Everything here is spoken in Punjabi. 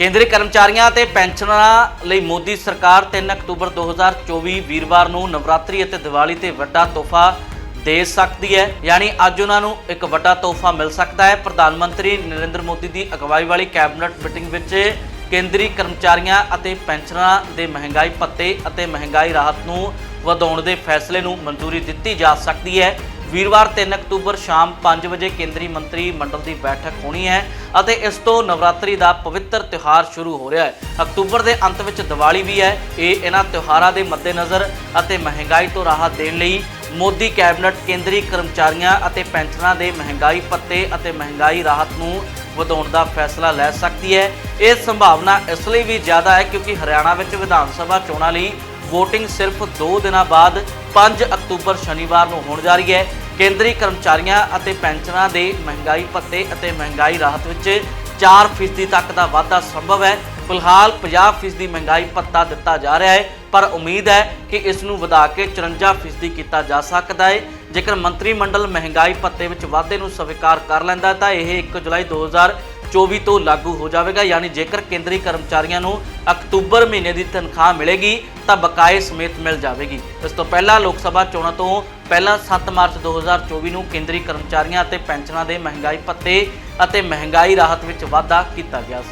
ਕੇਂਦਰੀ ਕਰਮਚਾਰੀਆਂ ਅਤੇ ਪੈਨਸ਼ਨਰਾਂ ਲਈ ਮੋਦੀ ਸਰਕਾਰ 3 ਅਕਤੂਬਰ 2024 ਵੀਰਵਾਰ ਨੂੰ ਨਵਰਾਤਰੀ ਅਤੇ ਦੀਵਾਲੀ ਤੇ ਵੱਡਾ ਤੋਹਫਾ ਦੇ ਸਕਦੀ ਹੈ। ਯਾਨੀ ਅੱਜ ਉਹਨਾਂ ਨੂੰ ਇੱਕ ਵੱਡਾ ਤੋਹਫਾ ਮਿਲ ਸਕਦਾ ਹੈ। ਪ੍ਰਧਾਨ ਮੰਤਰੀ ਨਰਿੰਦਰ ਮੋਦੀ ਦੀ ਅਗਵਾਈ ਵਾਲੀ ਕੈਬਨਿਟ ਮੀਟਿੰਗ ਵਿੱਚ ਕੇਂਦਰੀ ਕਰਮਚਾਰੀਆਂ ਅਤੇ ਪੈਨਸ਼ਨਰਾਂ ਦੇ ਮਹਿੰਗਾਈ ਭੱਤੇ ਅਤੇ ਮਹਿੰਗਾਈ ਰਾਹਤ ਨੂੰ ਵਧਾਉਣ ਦੇ ਫੈਸਲੇ ਨੂੰ ਮਨਜ਼ੂਰੀ ਦਿੱਤੀ ਜਾ ਸਕਦੀ ਹੈ। ਵੀਰਵਾਰ 3 ਅਕਤੂਬਰ ਸ਼ਾਮ 5 ਵਜੇ ਕੇਂਦਰੀ ਮੰਤਰੀ ਮੰਡਲ ਦੀ ਬੈਠਕ ਹੋਣੀ ਹੈ ਅਤੇ ਇਸ ਤੋਂ ਨਵਰਾਤਰੀ ਦਾ ਪਵਿੱਤਰ ਤਿਉਹਾਰ ਸ਼ੁਰੂ ਹੋ ਰਿਹਾ ਹੈ। ਅਕਤੂਬਰ ਦੇ ਅੰਤ ਵਿੱਚ ਦੀਵਾਲੀ ਵੀ ਹੈ। ਇਹ ਇਹਨਾਂ ਤਿਉਹਾਰਾਂ ਦੇ ਮੱਦੇਨਜ਼ਰ ਅਤੇ ਮਹਿੰਗਾਈ ਤੋਂ ਰਾਹਤ ਦੇਣ ਲਈ ਮੋਦੀ ਕੈਬਨਿਟ, ਕੇਂਦਰੀ ਕਰਮਚਾਰੀਆਂ ਅਤੇ ਪੈਨਸ਼ਨਾਂ ਦੇ ਮਹਿੰਗਾਈ ਭੱਤੇ ਅਤੇ ਮਹਿੰਗਾਈ ਰਾਹਤ ਨੂੰ ਵਧਾਉਣ ਦਾ ਫੈਸਲਾ ਲੈ ਸਕਦੀ ਹੈ। ਇਹ ਸੰਭਾਵਨਾ ਇਸ ਲਈ ਵੀ ਜ਼ਿਆਦਾ ਹੈ ਕਿਉਂਕਿ ਹਰਿਆਣਾ ਵਿੱਚ ਵਿਧਾਨ ਸਭਾ ਚੋਣਾਂ ਲਈ VOTING ਸਿਰਫ 2 ਦਿਨਾਂ ਬਾਅਦ 5 ਅਕਤੂਬਰ ਸ਼ਨੀਵਾਰ ਨੂੰ ਹੋਣ ਜਾ ਰਹੀ ਹੈ। ਕੇਂਦਰੀ ਕਰਮਚਾਰੀਆਂ ਅਤੇ ਪੈਨਸ਼ਨਰਾਂ ਦੇ ਮਹਿੰਗਾਈ ਭੱਤੇ ਅਤੇ ਮਹਿੰਗਾਈ ਰਾਹਤ ਵਿੱਚ 4% ਤੱਕ ਦਾ ਵਾਧਾ ਸੰਭਵ ਹੈ। ਫਿਲਹਾਲ 50% ਮਹਿੰਗਾਈ ਭੱਤਾ ਦਿੱਤਾ ਜਾ ਰਿਹਾ ਹੈ, ਪਰ ਉਮੀਦ ਹੈ ਕਿ ਇਸ ਨੂੰ ਵਧਾ ਕੇ 54% ਕੀਤਾ ਜਾ ਸਕਦਾ ਹੈ। ਜੇਕਰ ਮੰਤਰੀ ਮੰਡਲ ਮਹਿੰਗਾਈ ਭੱਤੇ ਵਿੱਚ ਵਾਧੇ ਨੂੰ ਸਵੀਕਾਰ ਕਰ ਲੈਂਦਾ ਤਾਂ ਇਹ 1 ਜੁਲਾਈ 2024 ਤੋਂ ਲਾਗੂ ਹੋ ਜਾਵੇਗਾ। ਯਾਨੀ ਜੇਕਰ ਕੇਂਦਰੀ ਕਰਮਚਾਰੀਆਂ ਨੂੰ ਅਕਤੂਬਰ ਮਹੀਨੇ ਦੀ ਤਨਖਾਹ ਮਿਲੇਗੀ, ਤਾਂ ਬਕਾਏ ਸਮੇਤ ਮਿਲ ਜਾਵੇਗੀ। ਇਸ ਤੋਂ ਪਹਿਲਾਂ ਲੋਕ ਸਭਾ ਚੋਣਾਂ ਤੋਂ ਪਹਿਲਾਂ 7 ਮਾਰਚ 2024 ਨੂੰ ਕੇਂਦਰੀ ਕਰਮਚਾਰੀਆਂ ਅਤੇ ਪੈਨਸ਼ਨਾਂ ਦੇ ਮਹਿੰਗਾਈ ਭੱਤੇ ਅਤੇ ਮਹਿੰਗਾਈ ਰਾਹਤ ਵਿੱਚ ਵਾਧਾ ਕੀਤਾ ਗਿਆ ਸੀ।